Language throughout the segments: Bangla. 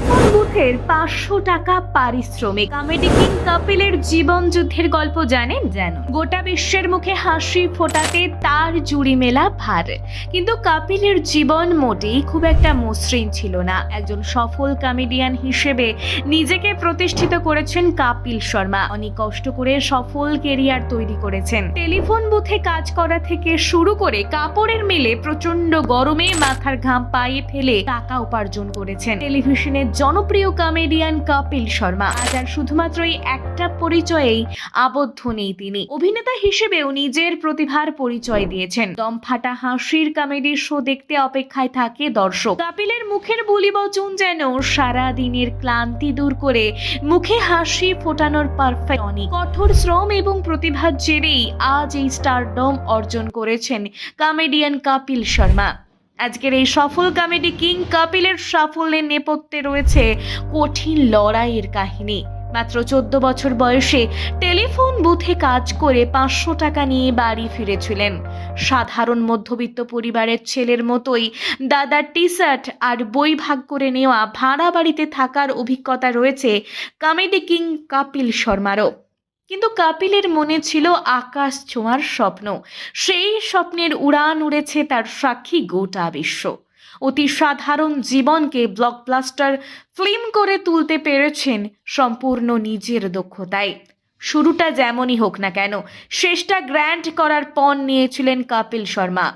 Ay, por Dios. বুথের পাঁচশো টাকা পারিশ্রমিক। কমেডি কিং কপিলের জীবন যুদ্ধের গল্প জানেন যেন। গোটা বিশ্বের মুখে হাসি ফোটাতে তার জুড়ি মেলা ভার। কিন্তু কপিলের জীবন মোটেই খুব একটা মসৃণ ছিল না। একজন সফল কমেডিয়ান হিসেবে নিজেকে প্রতিষ্ঠিত করেছেন কাপিল শর্মা। অনেক কষ্ট করে সফল কেরিয়ার তৈরি করেছেন। টেলিফোন বুথে কাজ করা থেকে শুরু করে কাপড়ের মিলে প্রচণ্ড গরমে মাথার ঘাম পায়ে ফেলে টাকা উপার্জন করেছেন। টেলিভিশনের জনপ্রিয় কমেডিয়ান কপিল শর্মা। আজ আর শুধুমাত্র এই একটা পরিচয়েই আবদ্ধ নেই তিনি। অভিনেতা হিসেবেও নিজের প্রতিভার পরিচয় দিয়েছেন। দম ফাটা হাসির কমেডি শো দেখতে অপেক্ষায় থাকে দর্শক। কাপিলের মুখের বলি বচন যেন সারা দিনের ক্লান্তি দূর করে মুখে হাসি ফোটানোর পারফেক্ট অনেক কঠোর শ্রম এবং প্রতিভার জেরেই আজ এই স্টারডম অর্জন করেছেন কমেডিয়ান কপিল শর্মা। আজকের এই সফল কমেডি কিং কপিলের সাফল্যের নেপথ্যে রয়েছে কঠিন লড়াইয়ের কাহিনী। মাত্র চোদ্দ বছর বয়সে টেলিফোন বুথে কাজ করে পাঁচশো টাকা নিয়ে বাড়ি ফিরেছিলেন। সাধারণ মধ্যবিত্ত পরিবারের ছেলের মতোই দাদার টি শার্ট আর বই ভাগ করে নেওয়া ভাড়া বাড়িতে থাকার অভিজ্ঞতা রয়েছে কমেডি কিং কপিল শর্মারও। কিন্তু কাপিলের মনে ছিল আকাশ ছোঁয়ার স্বপ্ন। সেই স্বপ্নের উড়ান উড়েছে তার সাক্ষী গোটা বিশ্ব। অতি সাধারণ জীবনকে ব্লকবাস্টার ফিল্ম করে তুলতে পেরেছেন সম্পূর্ণ নিজের দক্ষতায়। শুরুটা যেমনই হোক না কেন, শেষটা গ্র্যান্ড করার পণ নিয়েছিলেন কাপিল শর্মা।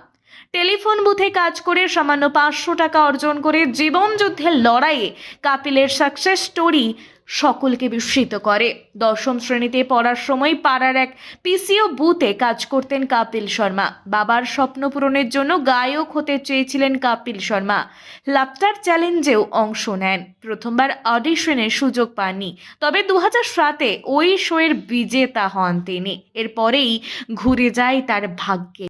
টেলিফোন বুথে কাজ করে সামান্য পাঁচশো টাকা অর্জন করে জীবনযুদ্ধের লড়াইয়ে কাপিলের সাকসেস স্টোরি সকলকে বিস্মিত করে। দশম শ্রেণীতে পড়ার সময় পাড়ার এক পিসিও বুথে কাজ করতেন কাপিল শর্মা। বাবার স্বপ্ন পূরণের জন্য গায়ক হতে চেয়েছিলেন কাপিল শর্মা। লাফটার চ্যালেঞ্জেও অংশ নেন। প্রথমবার অডিশনের সুযোগ পাননি। তবে দু হাজার সাতে ওই শোয়ের বিজেতা হন তিনি। এরপরেই ঘুরে যায় তার ভাগ্যে।